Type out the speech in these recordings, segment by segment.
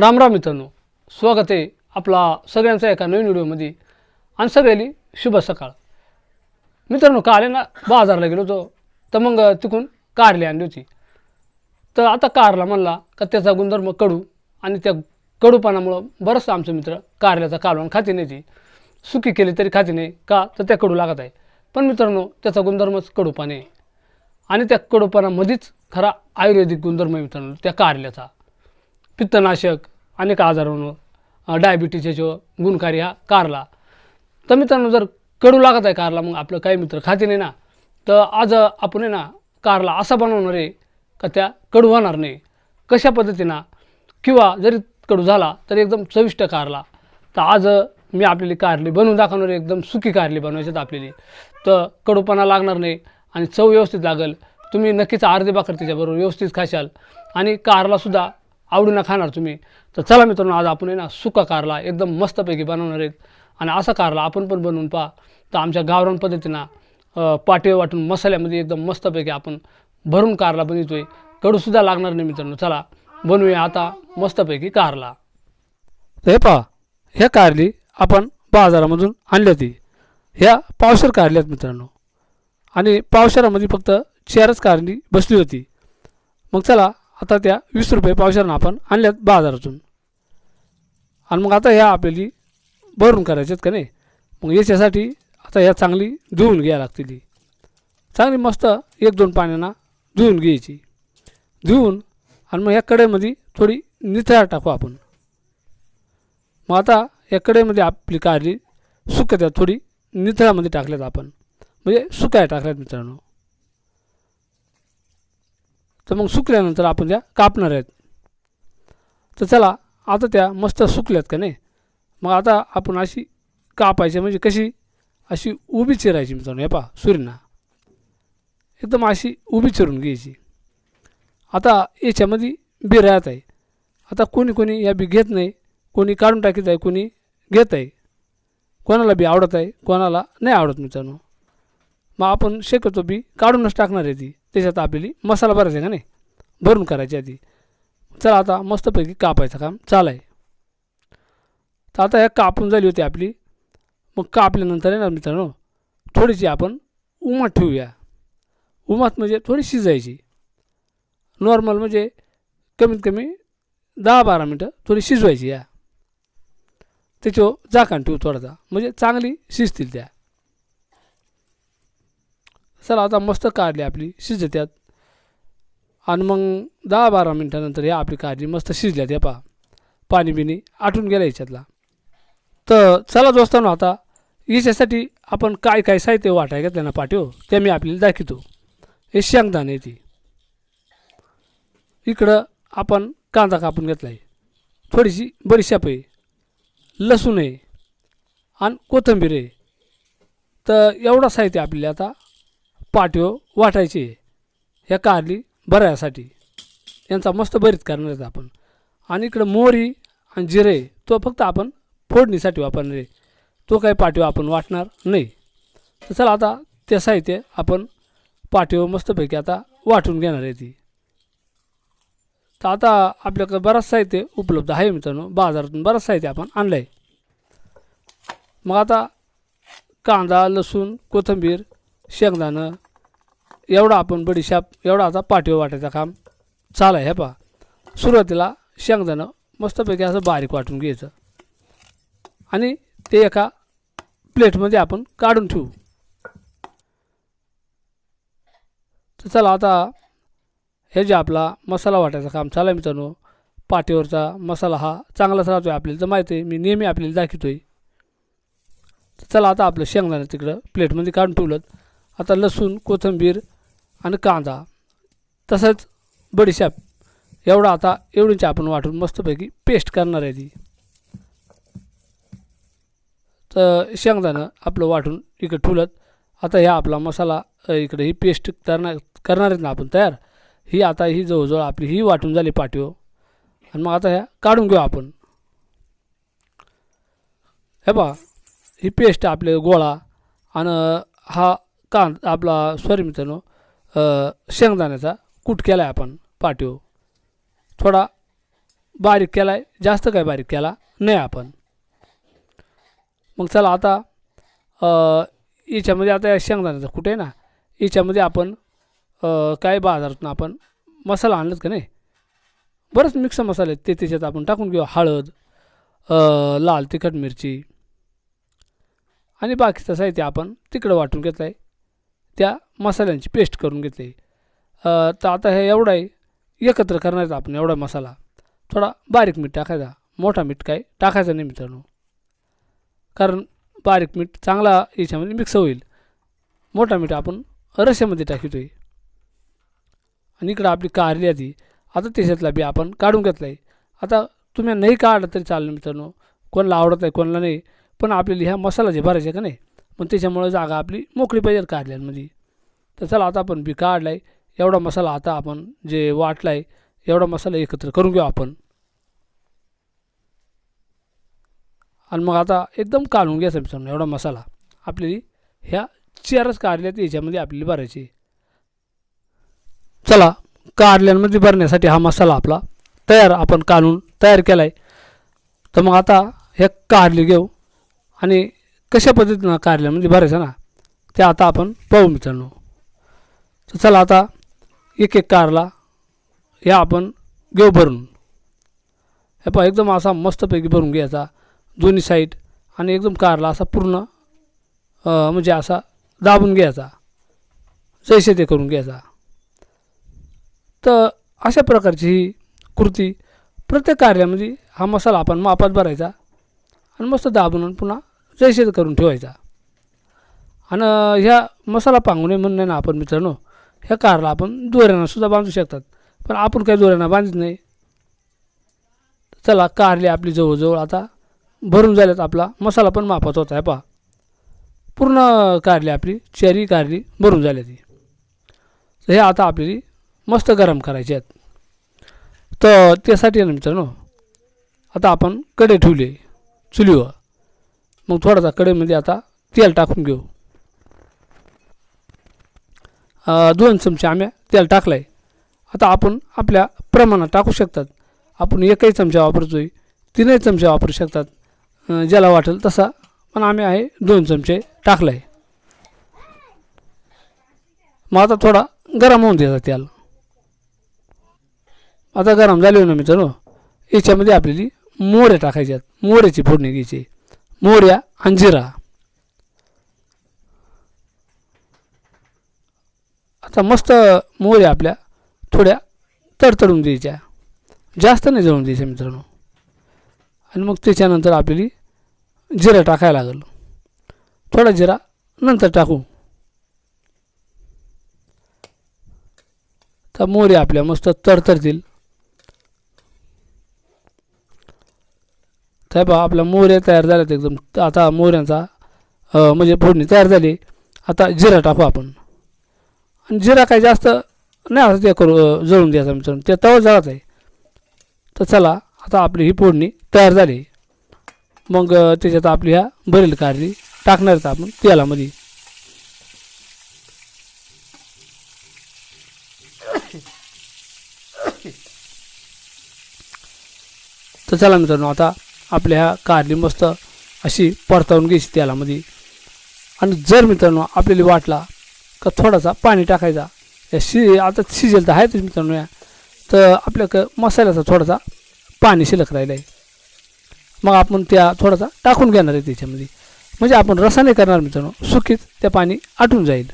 रामराम मित्रांनो. स्वागत आहे आपला सगळ्यांचा एका नवीन व्हिडिओमध्ये. आणि सगळ्यांनी शुभ सकाळ. मित्रांनो काल आहे ना बाजारला गेलो होतो. तर मग तिकून कारली आणली होती. तर आता कारला म्हणला का त्याचा गुणधर्म कडू. आणि त्या कडूपणामुळं बरंचसं आमचं मित्र कारल्याचा कालवण खाते नाही ती. सुकी केली तरी खाते नाही का? तर त्या कडू लागत आहे. पण मित्रांनो त्याचा गुणधर्मच कडूपणे आहे. आणि त्या कडूपणामध्येच खरा आयुर्वेदिक गुणधर्म आहे मित्रांनो त्या कारल्याचा. पित्तनाशक अनेक आजारांवर डायबिटीस जो गुणकारी हा कारला. तर मित्रांनो जर कडू लागत आहे कारला मग आपलं काही मित्र खाते नाही ना. तर आज आपण आहे ना कारला असा बनवणार आहे का त्या कडू होणार नाही. कशा पद्धतीनं? किंवा जरी कडू झाला तरी एकदम चविष्ट कारला. तर आज मी आपली कारली बनवून दाखवणार आहे एकदम सुकी कारली बनवायची तर आपल्याला. तर कडूपणा लागणार नाही आणि चव व्यवस्थित लागेल. तुम्ही नक्कीच अर्धे भाकर त्याच्याबरोबर व्यवस्थित खाशाल. आणि कारलासुद्धा आवडीनं खाणार तुम्ही. तर चला मित्रांनो आज आपण आहे ना सुका कारला एकदम मस्तपैकी बनवणार आहेत. आणि असा कारला आपण पण बनवून पहा. तर आमच्या गावरान पद्धतीनं पाटे वाटून मसाल्यामध्ये एकदम मस्तपैकी आपण भरून कारला बनवतो आहे कडूसुद्धा लागणार नाही मित्रांनो. चला बनवूया आता मस्तपैकी कारला. हे पहा ह्या कारली आपण बाजारामधून आणल्या होती. ह्या पावशर कारल्यात मित्रांनो. आणि पावशरामध्ये फक्त चारच कारली बसली होती. मग चला आता त्या वीस रुपये पावशानं आपण आणल्यात बाजारातून. आणि मग आता ह्या आपल्याला भरून करायच्यात का नाही? मग याच्यासाठी आता ह्या चांगली धुवून घ्यायला लागतील चांगली मस्त एक दोन पाण्यानं धुवून घ्यायची. धुवून आणि मग या कढईमध्ये थोडी निथळा टाकू आपण. मग आता या कढईमध्ये आपली कारली सुकत्यात थोडी निथळामध्ये टाकल्यात आपण. म्हणजे सुकाय टाकल्यात मित्रांनो. तर मग सुकल्यानंतर आपण त्या कापणार आहेत. तर चला आता त्या मस्त सुकल्यात का नाही? मग आता आपण अशी कापायची म्हणजे कशी? अशी उभी चिरायची मित्रांनो. हे पहा सुरीना एकदम अशी उभी चिरून घ्यायची. आता याच्यामध्ये बी राहत आहे. आता कोणी कोणी या बी घेत नाही. कोणी काढून टाकीत आहे कोणी घेत आहे. कोणाला बी आवडत आहे कोणाला नाही आवडत मित्रांनो. मग आपण शक्यतो बी काढूनच टाकणार आहे ती. त्याच्यात आपल्याला मसाला भरायचा का नाही? भरून करायची आधी. चला आता मस्तपैकी कापायचं काम चालू आहे. तर आता ह्या कापून झाली होती आपली. मग कापल्यानंतर आहे ना मित्रांनो थोडीशी आपण उमात ठेवूया. उमात म्हणजे थोडी शिजायची. नॉर्मल म्हणजे कमीत कमी दहा बारा मिनटं थोडी शिजवायची या. त्याच्यावर झाकण ठेवू थोडासा. म्हणजे चांगली शिजतील त्या. चला आता मस्त काढली आपली शिजत्यात. आणि मग दहा बारा मिनटानंतर या आपली कारली मस्त शिजल्यात या पहा. पाणी बिणी आटून गेलं याच्यातला. तर चला दोस्तांनो आता याच्यासाठी आपण काय काय साहित्य वाटाय घेतलं ना पाठव ते मी आपल्याला दाखवतो. हे शेंगदाणे ती. इकडं आपण कांदा कापून घेतला आहे थोडीशी बडीशाप आहे. लसूण आहे. आणि कोथिंबीर आहे. तर एवढा साहित्य आपल्याला आता पाट्यो वाटायचे. ह्या कारली बऱ्यासाठी यांचा मस्त बरीत करणार आहेत आपण. आणि इकडं मोहरी आणि जिरे तो फक्त आपण फोडणीसाठी वापरणार. आहे तो काही पाठीव आपण वाटणार नाही. तर चला आता ते साहित्य आपण पाठीव मस्तपैकी आता वाटून घेणार आहे ती. तर आता आपल्याकडं बराच साहित्य उपलब्ध आहे मित्रांनो. बाजारातून बराच साहित्य आपण आणलं आहे मग आता कांदा लसूण कोथिंबीर शेंगदाणं एवढा आपण बडीशाप एवढा आता पाठीवर वाटायचं काम. चालू आहे हे पहा. सुरुवातीला शेंगदाणं मस्तपैकी असं बारीक वाटून घ्यायचं. आणि ते एका प्लेटमध्ये आपण काढून ठेवू. तर चला आता हे जे आपला मसाला वाटायचं काम चालू आहे मित्रांनो पाठीवरचा मसाला हा चांगलाच राहतो आहे आपल्याला तर माहिती आहे मी नेहमी आपल्याला दाखवतो आहे चला आता आपलं शेंगदाणं तिकडं प्लेटमध्ये काढून ठेवलं. आता लसूण कोथिंबीर आणि कांदा तसंच बडीशाप एवढा आता एवढीची आपण वाटून मस्तपैकी पेस्ट करणार आहे ती. तर शेंगदाणं आपलं वाटून इकडे ठुलत आता ह्या आपला मसाला इकडे ही पेस्ट करणार करणार आहेत ना आपण तयार. ही आता ही जवळजवळ आपली ही वाटून झाली पाठव आणि मग आता ह्या काढून घेऊ आपण. हे पहा ही पेस्ट आपले गोळा आणि हा कांद आपला सॉरी मित्रांनो शेंगदाण्याचा कूट केला आहे आपण पाठीवर. थोडा बारीक केला आहे जास्त काय बारीक केला नाही आपण. मग चला आता याच्यामध्ये आता शेंगदाण्याचा कुठे आहे ना याच्यामध्ये आपण काय बाजारातून आपण मसाला आणलात का नाही? बरंच मिक्स मसाले आहेत ते त्याच्यात आपण टाकून घेऊ हळद लाल तिखट मिरची. आणि बाकीचं साहित्य आपण तिकडं वाटून घेतलं आहे त्या मसाल्यांची पेस्ट करून घेतली. आहे तर आता हे एवढं आहे एकत्र करण्याचा आपण एवढा मसाला थोडा बारीक मीठ टाकायचा. मोठा मीठ काय टाकायचा नाही मित्रांनो. कारण बारीक मीठ चांगला याच्यामध्ये मिक्स होईल. मोठा मीठ आपण रश्यामध्ये टाकतोय. आणि इकडं आपली कारली आधी आता त्याच्यातला बी आपण काढून घेतला आहे आता तुम्ही नाही काढलं तरी चालेल मित्रांनो. कोणाला आवडत आहे कोणाला नाही. पण आपल्याला ह्या मसाला जे भरायचे का नाही? पण त्याच्यामुळं जागा आपली मोकळी पाहिजे कारल्यांमध्ये म्हणजे. तर चला आता आपण बी काढला आहे एवढा मसाला आता आपण जे वाटला आहे एवढा मसाला एकत्र करून घेऊ आपण. आणि मग आता एकदम काढून घ्या मित्रांनो एवढा मसाला. आपल्याला ह्या चारच कारल्यात याच्यामध्ये आपल्याला भरायची. चला कारल्यांमध्ये भरण्यासाठी हा मसाला आपला तयार आपण काढून तयार केला आहे तर मग आता हे कारले घेऊ आणि कशा पद्धतीनं कारल्यामध्ये म्हणजे भरायचं ना. ते आता आपण पाहू मित्रांनो तर चला आता एक एक कारला या आपण घेऊ भरून. हे पहा एकदम असा मस्तपैकी भरून घ्यायचा. दोन्ही साईड आणि एकदम कारला असा पूर्ण म्हणजे असा दाबून घ्यायचा. जैसे ते करून घ्यायचा. तर अशा प्रकारची ही कृती प्रत्येक कार्यामध्ये हा मसाला आपण मापात भरायचा आणि मस्त दाबून पुन्हा जैसे करून ठेवायचा. आणि ह्या मसाला पांगू नये म्हणून ना आपण मित्रांनो ह्या कारला आपण दोऱ्यानं सुद्धा बांधू शकतात. पण आपण काही दोऱ्यानं बांधत नाही. चला कारले आपली जवळजवळ आता भरून झाल्यात आपला मसाला पण माफत होता आहे पहा. पूर्ण कारली आपली चेरी कारली भरून झाली ती. तर हे आता आपली मस्त गरम करायचे आहेत. तर त्यासाठी ना मित्रांनो आता आपण कडे ठेवले चुलीवर. मग थोडासा कडेमध्ये आता तेल टाकून घेऊ. दोन चमचे आम्ही तेल टाकलं आहे आता आपण आपल्या प्रमाणात टाकू शकतात. आपण एकही चमचा वापरतोय तीनही चमचे वापरू शकतात. ज्याला वाटेल तसा पण आम्ही आहे दोन चमचे टाकलं आहे मग आता थोडा गरम होऊन द्यायचा तेल. आता गरम झाले ना मित्रांनो? याच्यामध्ये आपल्याला मोहरे टाकायचे आहेत. मोहऱ्याची फोडणी घ्यायची. मोहऱ्या आणि जिरा आता मस्त मोहऱ्या आपल्या थोड्या तडतडून द्यायच्या जास्त नाही जळून द्यायच्या मित्रांनो आणि मग त्याच्यानंतर आपल्याला जिरा टाकायला लागेल थोडा जिरा नंतर टाकू तर मोहरी आपल्या मस्त तडतडतील तर पहा आपल्या मोहऱ्या तयार झाल्यात एकदम. आता मोहऱ्यांचा म्हणजे फोडणी तयार झाली. आता जिरा टाकू आपण. आणि जिरा काही जास्त नाही असं ते करू जळून द्यायचा मित्रांनो ते तवा जळत आहे. तर चला आता आपली ही फोडणी तयार झाली. मग त्याच्यात आपली ह्या भरेल काढली टाकणार आपण तेलामध्ये. तर चला मित्रांनो आता आपल्या ह्या कारली मस्त अशी परतावून घ्यायची तेलामध्ये. आणि जर मित्रांनो आपल्याला वाटला का थोडासा पाणी टाकायचा या शि आता शिजेल तर आहेच मित्रांनो या तर आपल्या क मसाल्याचा थोडासा पाणी शिल्लक राहिलं आहे मग आपण त्या थोडासा टाकून घेणार आहे त्याच्यामध्ये. म्हणजे आपण रसाने करणार मित्रांनो सुखीत त्या पाणी आटून जाईल.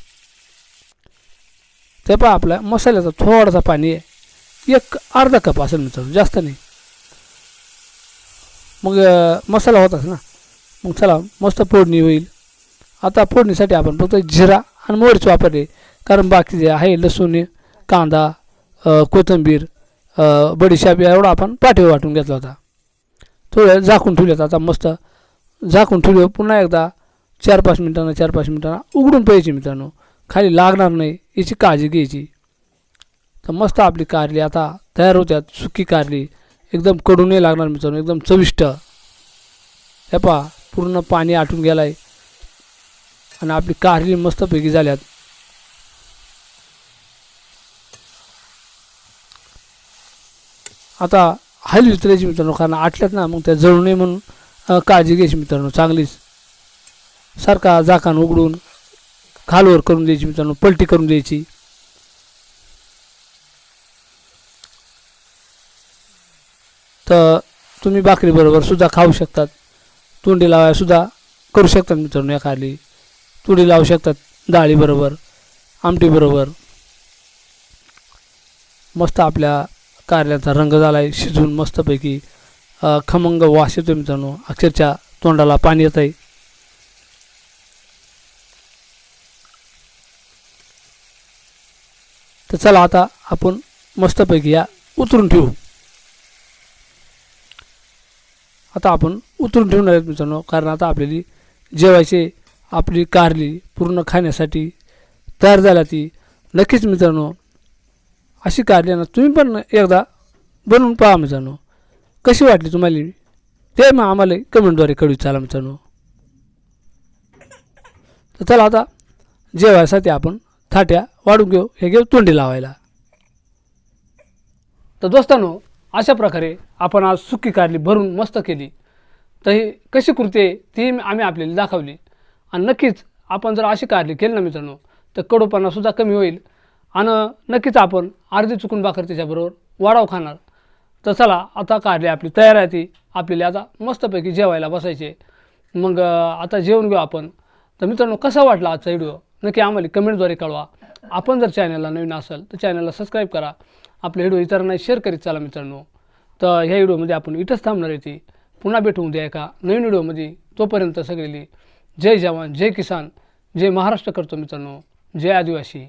ते पहा आपल्या मसाल्याचा थोडासा पाणी आहे. एक अर्धा कप असेल मित्रांनो जास्त नाही. मग मसाला होताच ना? मग चला मस्त फोडणी होईल. आता फोडणीसाठी आपण फक्त जिरा आणि मोहरीच वापरले. कारण बाकी जे आहे लसूण कांदा कोथिंबीर बडीशाप एवढा आपण पाठीवर वाटून घेतला होता. थोडं झाकून ठेवलेत आता मस्त. झाकून ठेवले पुन्हा एकदा चार पाच मिनटांना चार पाच मिनटांना उघडून प्यायची मित्रांनो. खाली लागणार नाही याची काळजी घ्यायची. तर मस्त आपली कारली आता तयार होत्यात सुकी कारली. एकदम कडू नाही लागणार मित्रांनो एकदम चविष्ट. हे पहा पूर्ण पाणी आटून गेलं आहे आणि आपली कारली मस्तपैकी झाल्यात. आता हाल विचारायची मित्रांनो कारण आटल्यात ना मग त्या जळू नये म्हणून काळजी घ्यायची मित्रांनो चांगलीच. सारखा जाकान उघडून खालवर करून द्यायची मित्रांनो पलटी करून द्यायची. तर तुम्ही भाकरीबरोबर सुद्धा खाऊ शकतात. तोंडी लावायसुद्धा करू शकतात मित्रांनो या खाली तुडी लावू शकतात डाळीबरोबर आमटीबरोबर मस्त आपल्या कारल्याचा रंग झाला आहे शिजून मस्तपैकी खमंग वास येतो मित्रांनो. अक्षरशः तोंडाला पाणी येत आहे तर चला आता आपण मस्तपैकी या उतरून ठेवू. आता आपण उतरून ठेवणार आहेत मित्रांनो कारण आता आपल्याला जेवायचे आपली कारली पूर्ण खाण्यासाठी तयार झाला ती. नक्कीच मित्रांनो अशी कारली आहे ना तुम्ही पण एकदा बनवून पहा मित्रांनो. कशी वाटली तुम्हाला? ते मग आम्हाला कमेंटद्वारे कळू चाला मित्रांनो. तर चला आता जेवायसाठी आपण थाट्या वाढून घेऊ. हे घेऊ तोंडी लावायला. तर दोस्तांनो अशा प्रकारे आपण आज सुकी कारली भरून मस्त केली. तर ही कशी कृती आहे ती आम्ही आपल्याला दाखवली. आणि नक्कीच आपण जर अशी कारली केली ना मित्रांनो तर कडूपणासुद्धा कमी होईल. आणि नक्कीच आपण अर्धी चुकून भाकर त्याच्याबरोबर वाढाव खाणार. तर चला आता कारली आपली तयार आहे ती. आपल्याला आता मस्तपैकी जेवायला बसायचे मग आता जेवून घेऊ आपण. तर मित्रांनो कसा वाटला आजचा व्हिडिओ? नक्की आम्हाला कमेंटद्वारे कळवा. आपण जर चॅनलला नवीन असाल तर चॅनलला सबस्क्राईब करा. आपले व्हिडिओ इतरांना शेअर करीत चला मित्रांनो. तर ह्या व्हिडिओमध्ये आपण इथंच थांबणार येते पुन्हा भेटू द्या एका नवीन व्हिडिओमध्ये तोपर्यंत सगळेली जय जवान जय किसान जय महाराष्ट्र करतो मित्रांनो. जय आदिवासी.